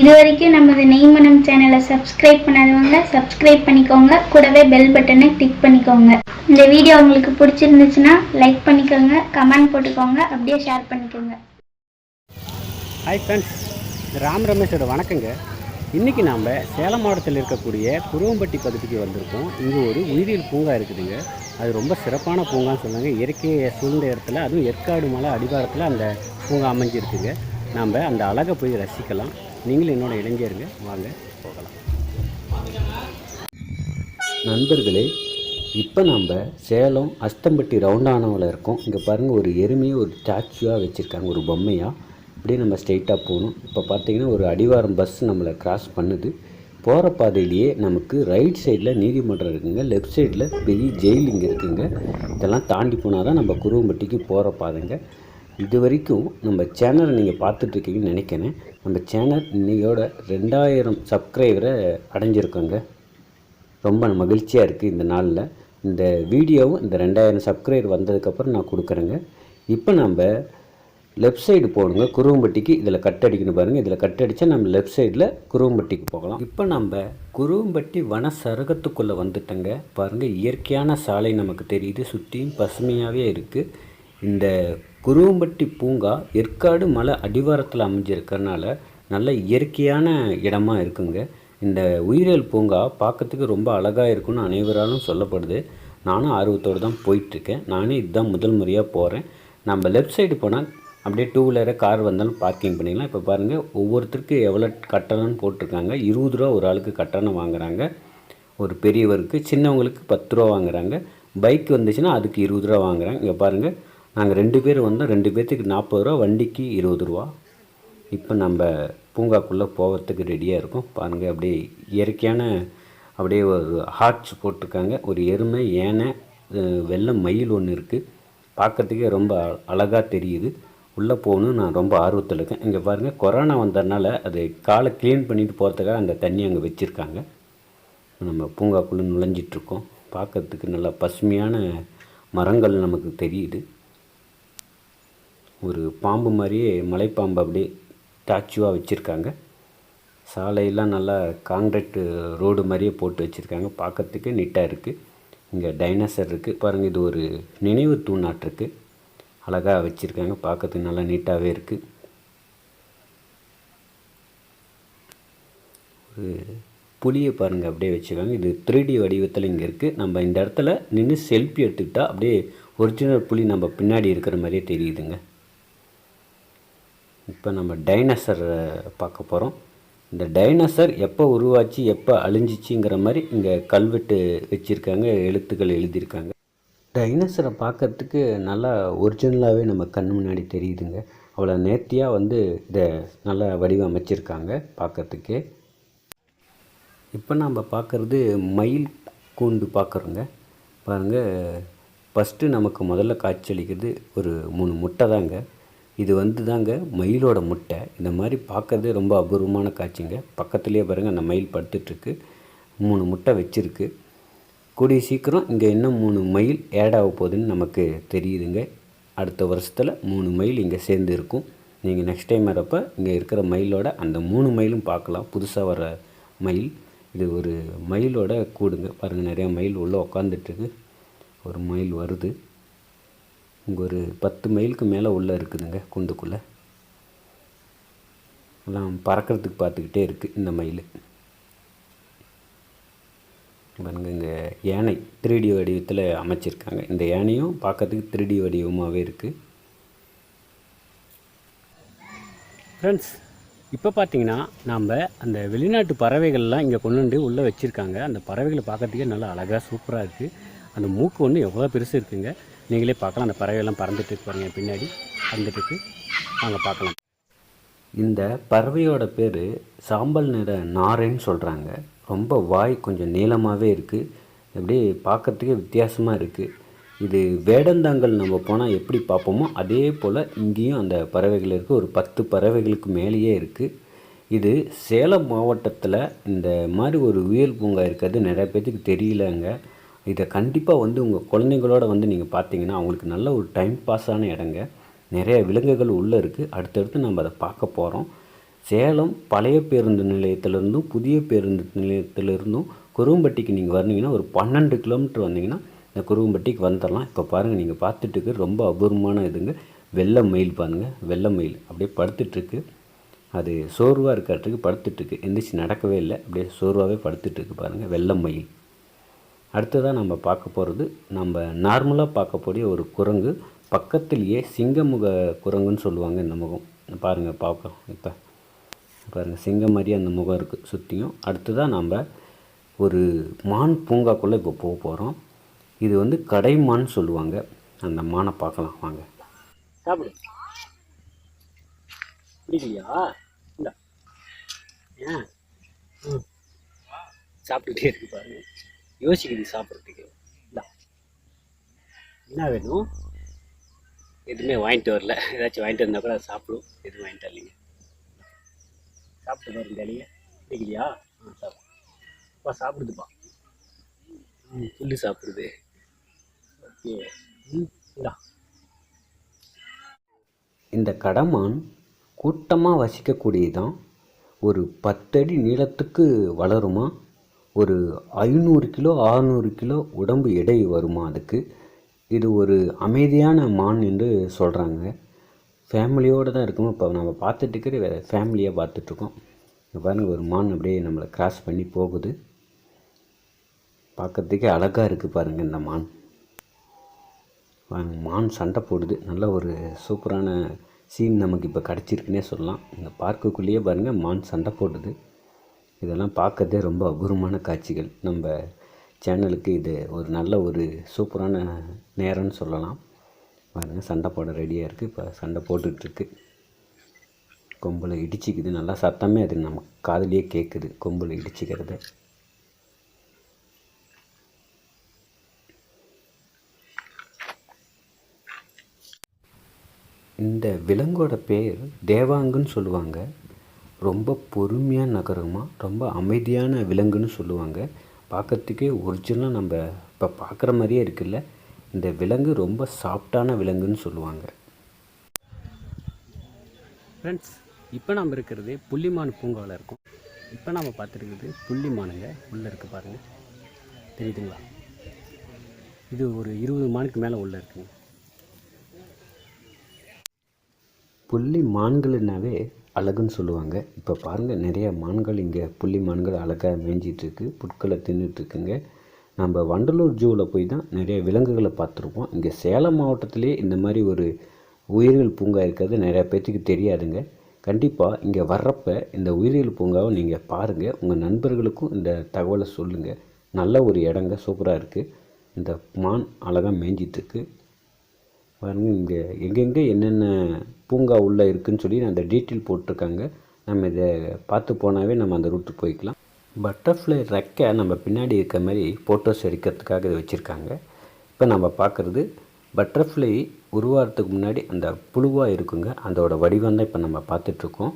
இது வரைக்கும் நமது நெய்மனம் சேனலை சப்ஸ்கிரைப் பண்ணாதவங்க சப்ஸ்கிரைப் பண்ணிக்கோங்க. கூடவே பெல் பட்டனை கிளிக் பண்ணிக்கோங்க. இந்த வீடியோ உங்களுக்கு பிடிச்சிருந்துச்சுன்னா லைக் பண்ணிக்கோங்க கமெண்ட் போட்டுக்கோங்க அப்படியே ஷேர் பண்ணிக்கோங்க. ஹாய் ஃப்ரெண்ட்ஸ் ராம் ரமேஷோட வணக்கங்க. இன்றைக்கி நாம் சேலம் மாவட்டத்தில் இருக்கக்கூடிய குருவம்பட்டி பகுதிக்கு வந்திருக்கோம். இங்கே ஒரு உயிரியல் பூங்கா இருக்குதுங்க. அது ரொம்ப சிறப்பான பூங்கான்னு சொன்னாங்க. இயற்கையை சூழ்ந்த இடத்துல அதுவும் ஏற்காடு மலை அடிவாரத்தில் அந்த பூங்கா அமைஞ்சிருக்குங்க. நாம் அந்த அழகை போய் ரசிக்கலாம். நீங்களும் என்னோட இளைஞருங்க. வாங்க போகலாம். நண்பர்களே இப்போ நம்ம சேலம் அஸ்தம்பட்டி ரவுண்டானவில் இருக்கோம். இங்கே பாருங்கள் ஒரு எருமையை ஒரு ஸ்டாச்சுவாக வச்சுருக்காங்க ஒரு பொம்மையாக அப்படியே நம்ம ஸ்ட்ரெயிட்டாக போகணும். இப்போ பார்த்தீங்கன்னா ஒரு அடிவாரம் பஸ் நம்மளை கிராஸ் பண்ணுது. போகிற பாதையிலேயே நமக்கு ரைட் சைடில் நீதிமன்றம் இருக்குங்க. லெஃப்ட் சைடில் பெரிய ஜெயில் இங்கே இருக்குங்க. இதெல்லாம் தாண்டி போனால் தான் நம்ம குருவம்பட்டிக்கு போகிற பாதைங்க. இது வரைக்கும் நம்ம சேனலை நீங்கள் பார்த்துட்ருக்கீங்கன்னு நினைக்கிறேன். நம்ம சேனல் இன்னையோட ரெண்டாயிரம் சப்ஸ்கிரைபரை அடைஞ்சிருக்கோங்க. ரொம்ப மகிழ்ச்சியாக இருக்குது இந்த நாளில். இந்த வீடியோவும் இந்த ரெண்டாயிரம் சப்ஸ்கிரைபர் வந்ததுக்கப்புறம் நான் கொடுக்குறேங்க. இப்போ நம்ம லெஃப்ட் சைடு போகணுங்க. குருவம்பட்டிக்கு இதில் கட் அடிக்கணும் பாருங்கள் இதில் கட் அடித்தா நம்ம லெஃப்ட் சைடில் குருவம்பட்டிக்கு போகலாம். இப்போ நம்ம குருவம்பட்டி வன சரகத்துக்குள்ளே வந்துட்டோங்க. பாருங்கள் இயற்கையான சாலை நமக்கு தெரியுது. சுற்றியும் பசுமையாகவே இருக்குது இந்த குருவம்பட்டி பூங்கா ஏற்காடு மலை அடிவாரத்தில் அமைஞ்சிருக்கிறனால நல்ல இயற்கையான இடமா இருக்குங்க. இந்த உயிரியல் பூங்கா பார்க்கறதுக்கு ரொம்ப அழகாக இருக்குன்னு அனைவராலும் சொல்லப்படுது. நானும் ஆர்வத்தோடு தான் போயிட்டுருக்கேன். நானே இதுதான் முதல் முறையாக போகிறேன் நம்ம லெஃப்ட் சைடு போனால் அப்படியே டூ வீலரை கார் வந்தாலும் பார்க்கிங் பண்ணிக்கலாம். இப்போ பாருங்கள் ஒவ்வொருத்தருக்கு எவ்வளோ கட்டணம்னு போட்டிருக்காங்க. இருபது ரூபா ஒரு ஆளுக்கு கட்டணம் வாங்குறாங்க. ஒரு பெரியவருக்கு சின்னவங்களுக்கு பத்து ரூபா வாங்குறாங்க. பைக் வந்துச்சுன்னா அதுக்கு இருபது ரூபா வாங்குறாங்க. இங்கே பாருங்கள் நாங்கள் ரெண்டு பேர் வந்தோம். ரெண்டு பேர்த்துக்கு நாற்பது ரூபா வண்டிக்கு இருபது ரூபா. இப்போ நம்ம பூங்காக்குள்ளே போகிறதுக்கு ரெடியாக இருக்கோம். பாருங்கள் அப்படியே இயற்கையான அப்படியே ஒரு ஹார்ட்ஸ் போட்டிருக்காங்க. ஒரு எருமை யானை வெள்ளை மயில் ஒன்று இருக்குது பார்க்கறதுக்கே ரொம்ப அழகாக தெரியுது. உள்ளே போகணும் நான் ரொம்ப ஆர்வத்தில் இருக்கேன். இங்கே பாருங்கள் கொரோனா வந்ததுனால அது காலை க்ளீன் பண்ணிட்டு போகிறதுக்காக அந்த தண்ணி அங்கே வச்சுருக்காங்க. நம்ம பூங்காக்குள்ளே நுழைஞ்சிட்ருக்கோம் பார்க்கறதுக்கு நல்லா பசுமையான மரங்கள் நமக்கு தெரியுது. ஒரு பாம்பு மாதிரியே மலைப்பாம்பு அப்படியே ஸ்டாச்சுவாக வச்சுருக்காங்க. சாலையெல்லாம் நல்லா காங்கிரீட் ரோடு மாதிரியே போட்டு வச்சுருக்காங்க. பார்க்கறதுக்கு நீட்டாக இருக்குது இங்கே டைனோசர் இருக்குது பாருங்கள் இது ஒரு நினைவு தூணாட்டிருக்கு. அழகாக வச்சுருக்காங்க. பார்க்கறதுக்கு நல்லா நீட்டாகவே இருக்குது ஒரு புளியை பாருங்கள் அப்படியே வச்சுருக்காங்க. இது த்ரீ டி வடிவத்தில் இங்கே இருக்குது நம்ம இந்த இடத்துல நின்று செல்ஃபி எடுத்துக்கிட்டால் அப்படியே ஒரிஜினல் புலி நம்ம பின்னாடி இருக்கிற மாதிரியே தெரியுதுங்க. இப்போ நம்ம டைனசர் பார்க்க போகிறோம் இந்த டைனோசர் எப்போ உருவாச்சு எப்போ அழிஞ்சிச்சுங்கிற மாதிரி இங்கே கல்வெட்டு வச்சுருக்காங்க எழுத்துக்கள் எழுதியிருக்காங்க. டைனோசரை பார்க்கறதுக்கு நல்லா ஒரிஜினலாகவே நம்ம கண் முன்னாடி தெரியுதுங்க. அவ்வளோ நேர்த்தியாக வந்து இதை நல்லா வடிவமைச்சிருக்காங்க பார்க்கறதுக்கு. இப்போ நம்ம பார்க்குறது மயில் கூண்டு பார்க்குறோங்க. பாருங்கள் ஃபஸ்ட்டு நமக்கு முதல்ல காட்சியளிக்கிறது ஒரு மூணு முட்டை தாங்க. இது வந்து தாங்க மயிலோட முட்டை. இந்த மாதிரி பார்க்கறதே ரொம்ப அபூர்வமான காட்சிங்க. பக்கத்துலேயே பாருங்கள் அந்த மயில் படுத்துட்ருக்கு. மூணு முட்டை வச்சுருக்கு. கூடிய சீக்கிரம் இங்கே இன்னும் மூணு மயில் add ஆக போகுதுன்னு நமக்கு தெரியுதுங்க. அடுத்த வருஷத்தில் மூணு மயில் இங்கே சேர்ந்து இருக்கும். நீங்கள் நெக்ஸ்ட் டைம் வரப்போ இங்கே இருக்கிற மயிலோட அந்த மூணு மயிலும் பார்க்கலாம். புதுசாக வர மயில். இது ஒரு மயிலோட கூடுங்க. பாருங்கள் நிறையா மயில் உள்ளே உக்காந்துட்ருக்கு. ஒரு மயில் வருது. இங்கே ஒரு பத்து மைலுக்கு மேலே உள்ளே இருக்குதுங்க குண்டுக்குள்ளே. எல்லாம் பறக்கிறதுக்கு பார்த்துக்கிட்டே இருக்குது இந்த மயில். பாருங்க இங்கே யானை த்ரீடி வடிவத்தில் அமைச்சிருக்காங்க. இந்த யானையும் பார்க்கறதுக்கு த்ரீடி வடிவமாகவே இருக்குது ஃப்ரெண்ட்ஸ் இப்போ பார்த்தீங்கன்னா நாம் அந்த வெளிநாட்டு பறவைகள்லாம் இங்கே கொண்டு வந்து உள்ளே வச்சுருக்காங்க. அந்த பறவைகளை பார்க்கறதுக்கே நல்லா அழகாக சூப்பராக இருக்குது அந்த மூக்கு ஒன்று எவ்வளோ பெருசு இருக்குங்க. நீங்களே பார்க்கலாம். அந்த பறவைகள்லாம் பறந்துட்டு இருக்கு பாருங்க பின்னாடி. பறந்துட்டு இருக்கு. பார்க்கலாம். இந்த பறவையோட பேர் சாம்பல் நிற நாரைன்னு சொல்கிறாங்க ரொம்ப வாய் கொஞ்சம் நீளமாகவே இருக்குது அப்படியே பார்க்கறதுக்கே வித்தியாசமாக இருக்குது இது வேடந்தாங்கல் நம்ம போனால் எப்படி பார்ப்போமோ அதே போல் இங்கேயும் அந்த பறவைகள் இருக்குது ஒரு பத்து பறவைகளுக்கு மேலேயே இருக்குது இது சேலம் மாவட்டத்தில் இந்த மாதிரி ஒரு உயிர் பூங்கா இருக்கிறது நிறைய பேர்த்துக்கு தெரியலங்க. இதை கண்டிப்பாக வந்து உங்கள் குழந்தைங்களோட வந்து நீங்கள் பார்த்தீங்கன்னா அவங்களுக்கு நல்ல ஒரு டைம் பாஸான இடங்க. நிறைய விலங்குகள் உள்ளே இருக்குது அடுத்தடுத்து நம்ம அதை பார்க்க போகிறோம் சேலம் பழைய பேருந்து நிலையத்திலேருந்தும் புதிய பேருந்து நிலையத்திலிருந்தும் குருவம்பட்டிக்கு நீங்கள் வந்தீங்கன்னா ஒரு பன்னெண்டு கிலோமீட்டர் வந்தீங்கன்னா இந்த குருவம்பட்டிக்கு வந்துடலாம். இப்போ பாருங்கள் நீங்கள் பார்த்துட்டுக்கு ரொம்ப அபூர்வமான இதுங்க. வெள்ளை மயில் பாருங்கள் வெள்ளை மயில். அப்படியே படுத்துட்ருக்கு அது சோர்வாக இருக்கிறதுக்கு படுத்துட்ருக்கு எந்திரிச்சு நடக்கவே இல்லை. அப்படியே சோர்வாகவே படுத்துட்ருக்கு பாருங்கள் வெள்ளை மயில். அடுத்ததாக நம்ம பார்க்க போகிறது நம்ம நார்மலாக பார்க்கக்கூடிய ஒரு குரங்கு. பக்கத்துலேயே சிங்கமுக குரங்குன்னு சொல்லுவாங்க இந்த முகம். பாருங்கள் பார்க்கலாம் இப்போ பாருங்கள் சிங்கம் மாதிரி அந்த முகம் இருக்குது சுற்றியும் அடுத்ததாக நம்ம ஒரு மான் பூங்காக்குள்ளே இப்போ போக போகிறோம் இது வந்து கடைமான் சொல்லுவாங்க. அந்த மானை பார்க்கலாம் வாங்க. சாப்பிடு. பிடிக்கலையா இல்லை ஏன்? சாப்பிட்டுட்டே இருக்கு பாருங்கள் யோசிக்குது சாப்பிட்றதுக்கு. இந்தா. என்ன வேணும்? எதுவுமே வாங்கிட்டு வரல. ஏதாச்சும் வாங்கிட்டு வந்தால் கூட சாப்பிடும். எதுவும் வாங்கிட்டு வரலைங்க. சாப்பிட்டு பாருங்க ஜாலிங்க பிடிக்கலையா ஆ சாப்பிடு. அப்பா சாப்பிடுதுப்பா ம் புல்லு சாப்பிடுது. ஓகே. ம் இந்தா. இந்த கடமான் கூட்டமாக வசிக்கக்கூடியதான் ஒரு பத்தடி நீளத்துக்கு வளருமா? ஒரு ஐநூறு கிலோ ஆறுநூறு கிலோ உடம்பு எடை வருமா அதுக்கு? இது ஒரு அமைதியான மான் என்று சொல்கிறாங்க ஃபேமிலியோடு தான் இருக்கும். இப்போ நம்ம பார்த்துட்டுக்கிற வேறு ஃபேமிலியாக பார்த்துட்ருக்கோம். இங்க பாருங்க ஒரு மான் அப்படியே நம்மளை கிராஸ் பண்ணி போகுது. பார்க்கறதுக்கே அழகாக இருக்குது பாருங்கள் இந்த மான். மான் சண்டை போடுது. நல்ல ஒரு சூப்பரான சீன் நமக்கு இப்போ கிடச்சிருக்குன்னே சொல்லலாம். இந்த பார்க்குக்குள்ளேயே பாருங்கள் மான் சண்டை போடுது. இதெல்லாம் பார்க்கறதே ரொம்ப அபூர்வமான காட்சிகள். நம்ம சேனலுக்கு இது ஒரு நல்ல ஒரு சூப்பரான நேரம்னு சொல்லலாம். பாருங்கள் சண்டை போட ரெடியாக இருக்குது இப்போ சண்டை போட்டுட்ருக்கு கொம்பில் இடிச்சிக்குது. நல்லா சத்தமே அது நம்ம காதலியே கேட்குது கொம்பில் இடிச்சிக்கிறது. இந்த விலங்கோட பேர் தேவாங்குன்னு சொல்லுவாங்க. ரொம்ப பொறுமையாக நகருமா ரொம்ப அமைதியான விலங்குன்னு சொல்லுவாங்க. பார்க்கறதுக்கே ஒரிஜினலாக நம்ம இப்போ பார்க்குற மாதிரியே இருக்குல்ல? இந்த விலங்கு ரொம்ப சாஃப்டான விலங்குன்னு சொல்லுவாங்க. ஃப்ரெண்ட்ஸ் இப்போ நம்ம இருக்கிறது புள்ளிமான் பூங்காவில் இருக்கோம். இப்போ நம்ம பார்த்துருக்குறது புள்ளிமானுங்க உள்ளே இருக்குது பாருங்கள் தெரியுதுங்களா? இது ஒரு இருபது மானுக்கு மேலே உள்ளே இருக்குங்க. புள்ளி மான்கள்னாவே அழகுன்னு சொல்லுவாங்க. இப்போ பாருங்கள் நிறைய மான்கள் இங்கே புள்ளி மான்கள் அழகாக மேய்ஞ்சிட்ருக்கு புட்களை தின்னுட்டுருக்குங்க நம்ம வண்டலூர் ஜூவில் போய் தான் நிறைய விலங்குகளை பார்த்துருப்போம். இங்கே சேலம் மாவட்டத்திலே இந்த மாதிரி ஒரு உயிரியல் பூங்கா இருக்கிறது நிறையா பேர்த்துக்கு தெரியாதுங்க. கண்டிப்பாக இங்கே வர்றப்ப இந்த உயிரியல் பூங்காவை நீங்கள் பாருங்கள் உங்கள் நண்பர்களுக்கும் இந்த தகவலை சொல்லுங்கள் நல்ல ஒரு இடங்க சூப்பராக இருக்குது இந்த மான் அழகாக மேய்ஞ்சிட்ருக்கு. பாருங்க இங்கே எங்கெங்கே என்னென்ன பூங்கா உள்ளே இருக்குன்னு சொல்லி அந்த டீட்டெயில் போட்டிருக்காங்க. நம்ம இதை பார்த்து போனாவே நம்ம அந்த ரூட்டு போய்க்கலாம். பட்டர்ஃப்ளை ரெக்கை நம்ம பின்னாடி இருக்க மாதிரி ஃபோட்டோஸ் எடுக்கிறதுக்காக இதை வச்சுருக்காங்க. இப்போ நம்ம பார்க்குறது பட்டர்ஃப்ளை உருவாகிறதுக்கு முன்னாடி அந்த புழுவாக இருக்குங்க. அதோட வடிவம் தான் இப்போ நம்ம பார்த்துட்ருக்கோம்.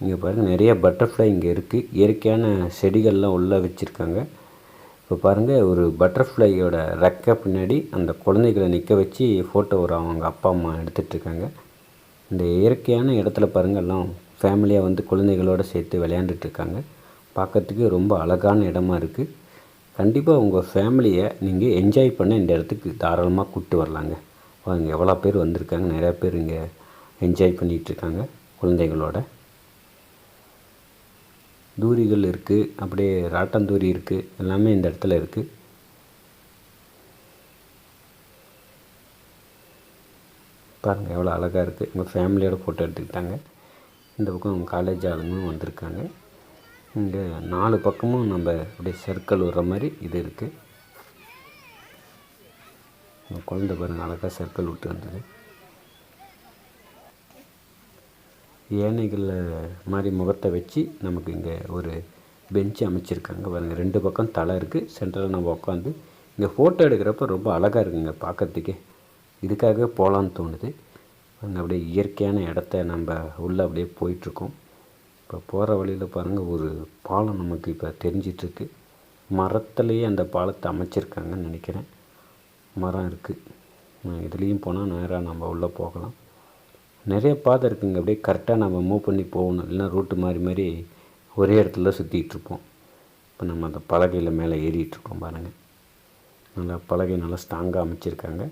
இங்கே பாருங்கள் நிறைய பட்டர்ஃப்ளை இங்கே இருக்குது இயற்கையான செடிகள்லாம் உள்ளே வச்சுருக்காங்க. இப்போ பாருங்கள் ஒரு பட்டர்ஃப்ளையோட ரெக்கை பின்னாடி அந்த குழந்தைகளை நிற்க வச்சு ஃபோட்டோ ஒரு அவங்க அப்பா அம்மா எடுத்துகிட்டு இருக்காங்க இந்த இயற்கையான இடத்துல பாருங்கள் எல்லாம் ஃபேமிலியாக வந்து குழந்தைகளோடு சேர்த்து விளையாண்டுட்டு இருக்காங்க பார்க்கறதுக்கு ரொம்ப அழகான இடமா இருக்குது கண்டிப்பாக உங்கள் ஃபேமிலியை நீங்கள் என்ஜாய் பண்ண இந்த இடத்துக்கு தாராளமாக கூப்பிட்டு வரலாங்க. பாருங்க எவ்வளோ பேர் வந்திருக்காங்க நிறையா பேர் இங்கே என்ஜாய் பண்ணிகிட்ருக்காங்க குழந்தைகளோட. தூரிகள் இருக்குது அப்படியே ராட்டந்தூரி இருக்குது எல்லாமே இந்த இடத்துல இருக்குது பாருங்கள் எவ்வளோ அழகாக இருக்குது எங்கள் ஃபேமிலியோட ஃபோட்டோ எடுத்துக்கிட்டாங்க. இந்த பக்கம் காலேஜ் ஆளுங்களும் வந்திருக்காங்க. இங்கே நாலு பக்கமும் நம்ம அப்படியே சர்க்கிள் விடுற மாதிரி இது இருக்குது குழந்தை பாருங்கள் அழகாக சர்க்கிள் விட்டு வந்தது. யானைகளில் மாதிரி முகத்தை வச்சு நமக்கு இங்கே ஒரு பெஞ்சு அமைச்சிருக்காங்க. பாருங்கள் ரெண்டு பக்கம் தலை இருக்குது சென்டரில் நம்ம உட்காந்து இங்கே ஃபோட்டோ எடுக்கிறப்ப ரொம்ப அழகாக இருக்குங்க பார்க்கறதுக்கே இதுக்காக போகலான்னு தோணுது. அங்கே அப்படியே இயற்கையான இடத்த நம்ம உள்ளே அப்படியே போயிட்டுருக்கோம். இப்போ போகிற வழியில் பாருங்கள் ஒரு பாலம் நமக்கு இப்போ தெரிஞ்சிட்ருக்கு. மரத்துலேயே அந்த பாலத்தை அமைச்சிருக்காங்கன்னு நினைக்கிறேன். மரம் இருக்குது இதுலேயும் போனால் நேராக நம்ம உள்ளே போகலாம். நிறைய பாதை இருக்குங்க. அப்படியே கரெக்டாக நம்ம மூவ் பண்ணி போகணும். இல்லைன்னா ரூட்டு மாறி மாறி ஒரே இடத்துல சுற்றிட்டு இருப்போம். இப்போ நம்ம அந்த பலகையில் மேலே ஏறிகிட்ருக்கோம் இருக்கோம் பாருங்கள் நல்லா பலகை நல்லா ஸ்ட்ராங்காக அமைச்சிருக்காங்க.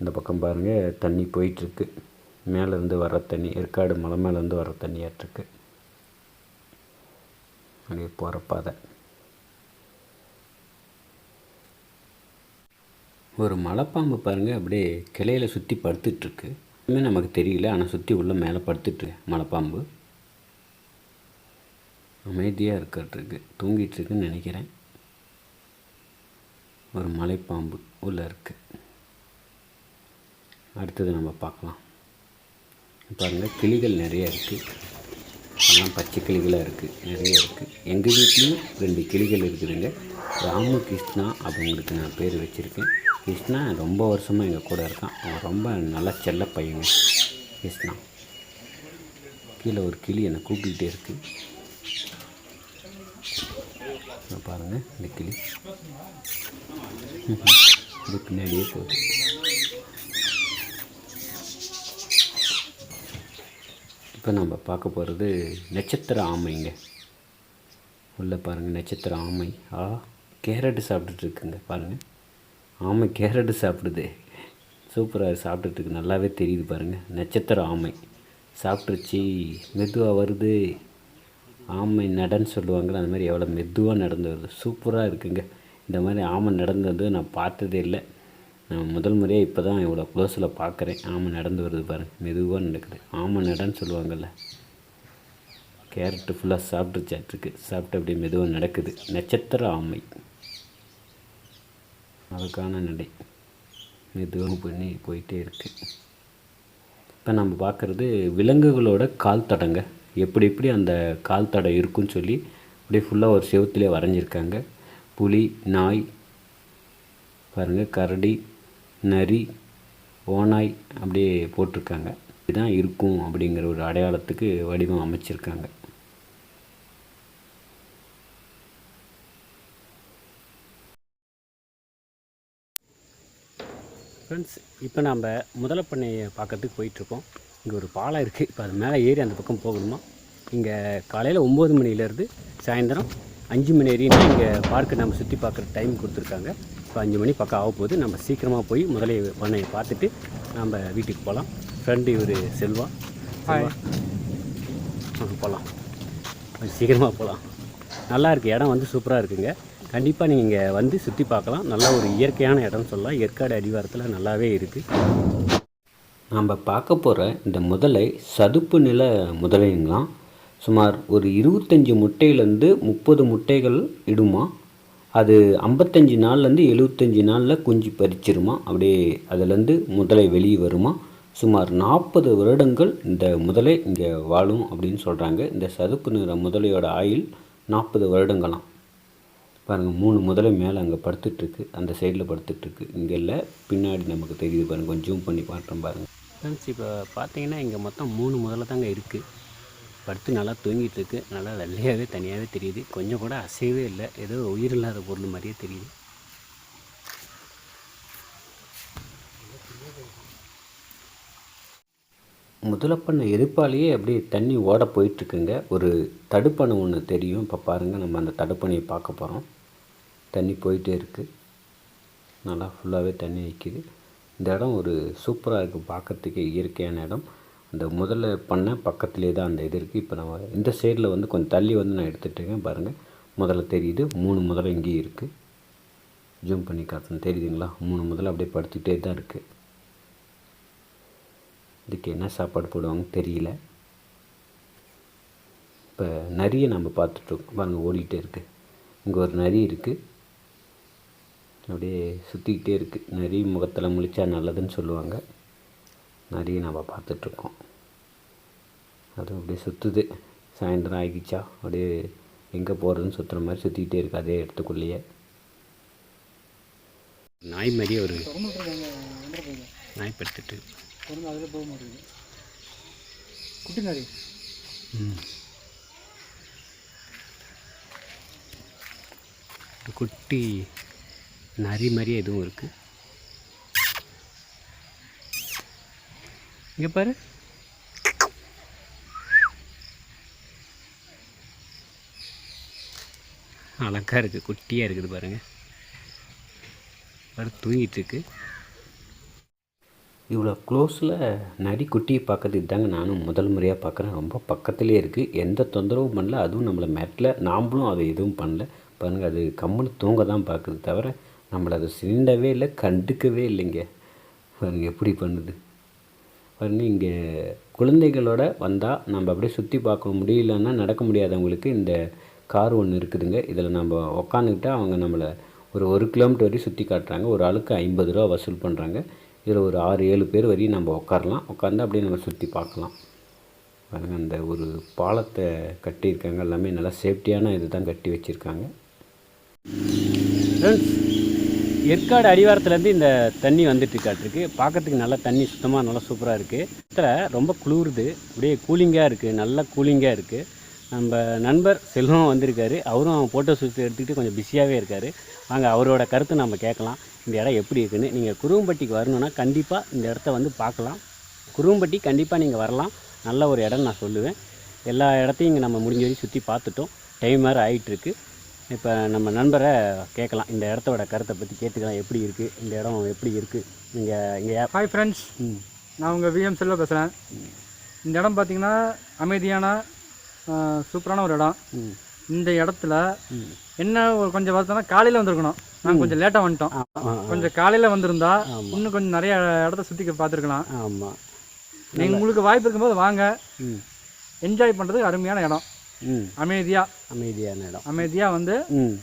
இந்த பக்கம் பாருங்கள் தண்ணி போயிட்டுருக்கு மேலேருந்து வர தண்ணி ஏற்காடு மலை மேலேருந்து வர தண்ணியாட்டிருக்கு அப்படியே போகிற பாதை. ஒரு மலைப்பாம்பு பாருங்கள் அப்படியே கிளையில சுற்றி படுத்துட்ருக்கு எதுவுமே நமக்கு தெரியல. ஆனால் சுற்றி உள்ளே மேலே படுத்துட்டு மலைப்பாம்பு. அமைதியாக இருக்கிறதுக்கு தூங்கிட்டுருக்குன்னு நினைக்கிறேன். ஒரு மலைப்பாம்பு உள்ளே இருக்குது அடுத்தது நம்ம பார்க்கலாம். பாருங்கள் கிளிகள் நிறைய இருக்குது எல்லாம் பச்சை கிளிகளாக இருக்குது நிறைய இருக்குது எங்கள் வீட்லேயும் ரெண்டு கிளிகள் இருக்குதுங்க. ராமகிருஷ்ணா அவங்களுக்கு அப்படிங்களுக்கு நான் பேர் வச்சுருக்கேன். கிருஷ்ணா ரொம்ப வருஷமாக எங்கள் கூட இருக்கான். அவன் ரொம்ப நல்ல செல்ல பையங்க. கிருஷ்ணா. கீழே ஒரு கிளி என்னை கூப்பிட்டுக்கிட்டே இருக்குது இதோ பாருங்க இந்த கிளி. இது பின்னாடியே போகுது. இப்போ நம்ம பார்க்க போகிறது நட்சத்திர ஆமைங்க. உள்ளே பாருங்கள் நட்சத்திர ஆமை. ஆ கேரட்டு சாப்பிட்டுட்டு இருக்குங்க பாருங்கள் ஆமை கேரட்டு சாப்பிடுது. சூப்பராக சாப்பிட்டுட்டு நல்லாவே தெரியுது பாருங்கள் நட்சத்திர ஆமை. சாப்பிட்ருச்சு மெதுவாக வருது. ஆமை நடன்னு சொல்லுவாங்களே அந்த மாதிரி எவ்வளோ மெதுவாக நடந்து வருது. சூப்பராக இருக்குங்க. இந்த மாதிரி ஆமை நடந்து வந்து நான் பார்த்ததே இல்லை. நான் முதல் முறையாக இப்போ தான் இவ்வளோ க்ளோஸில் பார்க்குறேன். ஆமை நடந்து வருது பாருங்கள் மெதுவாக நடக்குது. ஆமை நடன்னு சொல்லுவாங்கள்ல கேரட்டு ஃபுல்லாக சாப்பிட்டுச்சாட்டுருக்கு சாப்பிட்டு அப்படியே மெதுவாக நடக்குது. நட்சத்திர ஆமை. அதுக்கான நடை மெதுவாக பண்ணி போயிட்டே இருக்குது இப்போ நம்ம பார்க்குறது விலங்குகளோட கால் தடங்க எப்படி எப்படி அந்த கால் தடை இருக்குன்னு சொல்லி அப்படியே ஃபுல்லாக ஒரு செவுத்துலேயே வரைஞ்சிருக்காங்க. புலி நாய் பாருங்கள் கரடி நரி ஓநாய் அப்படியே போட்டிருக்காங்க. இதுதான் இருக்கும் அப்படிங்கிற ஒரு அடையாளத்துக்கு வடிவம் அமைச்சிருக்காங்க. ஃப்ரெண்ட்ஸ் இப்போ நம்ம முதல பண்ணையை பார்க்கறதுக்கு போயிட்டுருக்கோம். இங்கே ஒரு பாலம் இருக்குது இப்போ அது மேலே ஏறி அந்த பக்கம் போகணுமா? இங்கே காலையில் ஒம்பது மணிலேருந்து சாயந்தரம் அஞ்சு மணி வரையும் இங்கே பார்க்கு நம்ம சுற்றி பார்க்குற டைம் கொடுத்துருக்காங்க. இப்போ அஞ்சு மணி பக்கம் ஆக போகுது. நம்ம சீக்கிரமாக போய் முதலை பண்ணையை பார்த்துட்டு நம்ம வீட்டுக்கு போகலாம் ஃப்ரெண்டு இவர் செல்வா. போகலாம் சீக்கிரமாக போகலாம் நல்லா இருக்குது இடம் வந்து சூப்பராக இருக்குங்க. கண்டிப்பாக நீங்கள் இங்கே வந்து சுற்றி பார்க்கலாம். நல்ல ஒரு இயற்கையான இடம் சொல்லலாம். ஏற்காடு அடிவாரத்தில் நல்லாவே இருக்குது நம்ம பார்க்க போகிற இந்த முதலை சதுப்பு நில முதலைங்களாம். சுமார் ஒரு இருபத்தஞ்சி முட்டையிலேருந்து முப்பது முட்டைகள் இடுமா? அது ஐம்பத்தஞ்சு நாள்லேருந்து எழுபத்தஞ்சி நாளில் குஞ்சு பறிச்சிருமா? அப்படியே அதுலேருந்து முதலை வெளியே வருமா? சுமார் நாற்பது வருடங்கள் இந்த முதலை இங்கே வாழும் அப்படின்னு சொல்கிறாங்க இந்த சதுப்பு நிற முதலையோட ஆயுள் நாற்பது வருடங்களாம். பாருங்கள் மூணு முதலை மேலே அங்கே படுத்துட்ருக்கு அந்த சைடில் படுத்துட்ருக்கு இங்கே இல்லை பின்னாடி நமக்கு தெரியுது பாருங்கள் கொஞ்சம் ஜூம் பண்ணி பார்க்குறோம் பாருங்கள் ஃப்ரெண்ட்ஸ் இப்போ பார்த்தீங்கன்னா இங்கே மொத்தம் மூணு முதல்ல தாங்க இருக்குது படுத்து நல்லா தூங்கிட்டு இருக்கு நல்லா வெள்ளையாகவே தனியாகவே தெரியுது. கொஞ்சம் கூட அசையவே இல்லை. ஏதோ உயிர் இல்லாத பொருள் மாதிரியே தெரியுது. முதலப்பண்ணை எதிர்ப்பாலேயே அப்படியே தண்ணி ஓட போயிட்டுருக்குங்க. ஒரு தடுப்பணை ஒன்று தெரியும். இப்போ பாருங்கள் நம்ம அந்த தடுப்பணையை பார்க்க போகிறோம் தண்ணி போயிட்டே இருக்குது நல்லா ஃபுல்லாகவே தண்ணி நிற்கிது இந்த இடம் ஒரு சூப்பராக இருக்குது பார்க்கறதுக்கு இயற்கையான இடம். அந்த முதல்ல பண்ண பக்கத்துலேயே தான் அந்த இது இருக்குது இப்போ நம்ம இந்த சைடில் வந்து கொஞ்சம் தள்ளி வந்து நான் எடுத்துகிட்டு பாருங்கள் முதல்ல தெரியுது. மூணு முதல்ல இங்கேயும் இருக்குது ஜூம் பண்ணி காட்டணும் தெரியுதுங்களா? மூணு முதல்ல அப்படியே படுத்துக்கிட்டே தான் இருக்குது இதுக்கு என்ன சாப்பாடு போடுவாங்கன்னு தெரியல. இப்போ நரியை நம்ம பார்த்துட்ருக்கோம் பாருங்கள் ஓடிக்கிட்டே இருக்குது இங்கே ஒரு நரி இருக்குது அப்படியே சுற்றிக்கிட்டே இருக்குது நரி முகத்தில் முழிச்சா நல்லதுன்னு சொல்லுவாங்க. நரியை நம்ம பார்த்துட்ருக்கோம். அது அப்படியே சுற்றுது சாயந்தரம் ஆகிச்சா அப்படியே எங்கே போகிறதுன்னு சுற்றுற மாதிரி சுற்றிக்கிட்டே இருக்குது அதே இடத்துக்குள்ளேயே. நாய் மாதிரியே ஒரு நாய் படுத்துட்டு அதில் போக மாட்டேங்குது. குட்டி நாரி குட்டி. நரி மாதிரியே எதுவும் இருக்குது இங்கே பாரு. அழகாக இருக்குது குட்டியாக இருக்குது பாருங்க. பாரு தூங்கிட்டு இருக்கு. இவ்வளோ க்ளோஸில் நரி குட்டியை பார்க்கறதுக்கு தாங்க நானும் முதல் முறையாக பார்க்குறேன். ரொம்ப பக்கத்துலேயே இருக்குது எந்த தொந்தரவும் பண்ணல. அதுவும் நம்மளை மெட்டல நாம்ளும் அதை எதுவும் பண்ணல. பாருங்கள் அது கம்முன்னு தூங்க தான் பார்க்குது தவிர நம்மளை அதை சிண்டவே இல்லை கண்டுக்கவே இல்லைங்க. பாருங்கள் எப்படி பண்ணுது? பாருங்கள் இங்கே குழந்தைகளோட வந்தால் நம்ம அப்படியே சுற்றி பார்க்க முடியலன்னா நடக்க முடியாதவங்களுக்கு இந்த கார் ஒன்று இருக்குதுங்க. இதில் நம்ம உக்காந்துக்கிட்டா அவங்க நம்மளை ஒரு ஒரு கிலோமீட்டர் வரையும் சுற்றி காட்டுறாங்க. ஒரு ஆளுக்கு ஐம்பது ரூபா வசூல் பண்ணுறாங்க இதில் ஒரு ஆறு ஏழு பேர் வரையும் நம்ம உட்காரலாம் உட்காந்து அப்படியே நம்ம சுற்றி பார்க்கலாம். பாருங்க அந்த ஒரு பாலத்தை கட்டியிருக்காங்க. எல்லாமே நல்லா சேஃப்டியான இது தான் கட்டி வச்சுருக்காங்க. ஃப்ரெண்ட்ஸ் ஏற்காடு அடிவாரத்துலேருந்து இந்த தண்ணி வந்துட்டு இருக்காட்டிருக்கு பார்க்கறதுக்கு நல்லா தண்ணி சுத்தமாக நல்லா சூப்பராக இருக்குது இடத்துல ரொம்ப குளிருது. அப்படியே கூலிங்காக இருக்குது நல்லா கூலிங்காக இருக்குது நம்ம நண்பர் செல்வம் வந்திருக்காரு. அவரும் ஃபோட்டோ ஷூட் எடுத்துக்கிட்டு கொஞ்சம் பிஸியாகவே இருக்கார். வாங்க அவரோட கருத்து நம்ம கேட்கலாம். இந்த இடம் எப்படி இருக்குன்னு. நீங்கள் குருவம்பட்டிக்கு வரணுன்னா கண்டிப்பாக இந்த இடத்த வந்து பார்க்கலாம். குருவம்பட்டி கண்டிப்பாக நீங்கள் வரலாம். நல்ல ஒரு இடம் நான் சொல்லுவேன். எல்லா இடத்தையும் இங்கே நம்ம முடிஞ்ச வரையும் சுற்றி பார்த்துட்டோம். டைம் வேறு ஆகிட்டுருக்கு இப்போ நம்ம நண்பரை கேட்கலாம். இந்த இடத்தோட கருத்தை பற்றி கேட்டுக்கலாம். எப்படி இருக்குது இந்த இடம் எப்படி இருக்குது நீங்கள் இங்கே ஹாய் ஃப்ரெண்ட்ஸ் நான் உங்கள் விஎம் செல்வ பேசுகிறேன் இந்த இடம் பார்த்தீங்கன்னா அமைதியான சூப்பரான ஒரு இடம். இந்த இடத்துல என்ன ஒரு கொஞ்சம் வருத்தம்னா காலையில் வந்திருக்கணும். நாங்கள் கொஞ்சம் லேட்டாக வந்துட்டோம். கொஞ்சம் காலையில் வந்திருந்தா. இன்னும் கொஞ்சம் நிறைய இடத்த சுற்றி பார்த்துருக்கலாம். ஆமாம் நீங்கள் உங்களுக்கு வாய்ப்பு இருக்கும்போது வாங்க. என்ஜாய் பண்ணுறதுக்கு அருமையான இடம். அமைதியாக அமைதியான இடம். அமைதியாக வந்து ம்.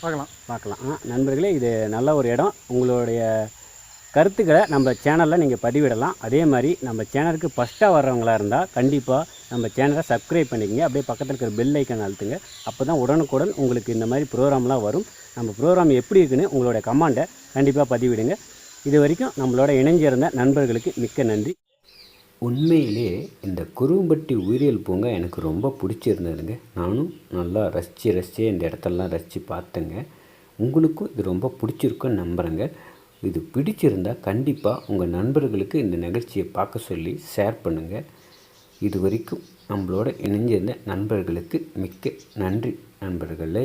பார்க்கலாம். பார்க்கலாம். ஆ நண்பர்களே இது நல்ல ஒரு இடம். உங்களுடைய கருத்துக்களை நம்ம சேனலில் நீங்கள் பதிவிடலாம். அதே மாதிரி நம்ம சேனலுக்கு ஃபஸ்ட்டாக வர்றவங்களா இருந்தால் கண்டிப்பாக நம்ம சேனலை சப்ஸ்கிரைப் பண்ணிக்கங்க. அப்படியே பக்கத்தில் இருக்கிற பெல் ஐக்கன் அழுத்துங்க. அப்போ தான் உடனுக்குடன் உங்களுக்கு இந்த மாதிரி ப்ரோக்ராம்லாம் வரும். நம்ம ப்ரோக்ராம் எப்படி இருக்குன்னு உங்களோட கமெண்ட்டை கண்டிப்பாக பதிவிடுங்க. இது வரைக்கும் நம்மளோட இணைஞ்சிருந்த நண்பர்களுக்கு மிக்க நன்றி. உண்மையிலே இந்த குருவம்பட்டி உயிரியல் பூங்கா எனக்கு ரொம்ப பிடிச்சிருந்ததுங்க. நானும் நல்லா ரசித்து ரசித்து இந்த இடத்தெல்லாம் ரசித்து பார்த்தேங்க. உங்களுக்கும் இது ரொம்ப பிடிச்சிருக்குன்னு நம்புகிறேங்க இது பிடிச்சிருந்தா கண்டிப்பாக உங்கள் நண்பர்களுக்கு இந்த நிகழ்ச்சியை பார்க்க சொல்லி ஷேர் பண்ணுங்கள் இது வரைக்கும் நம்மளோட இணைஞ்சிருந்த நண்பர்களுக்கு மிக்க நன்றி நண்பர்களே.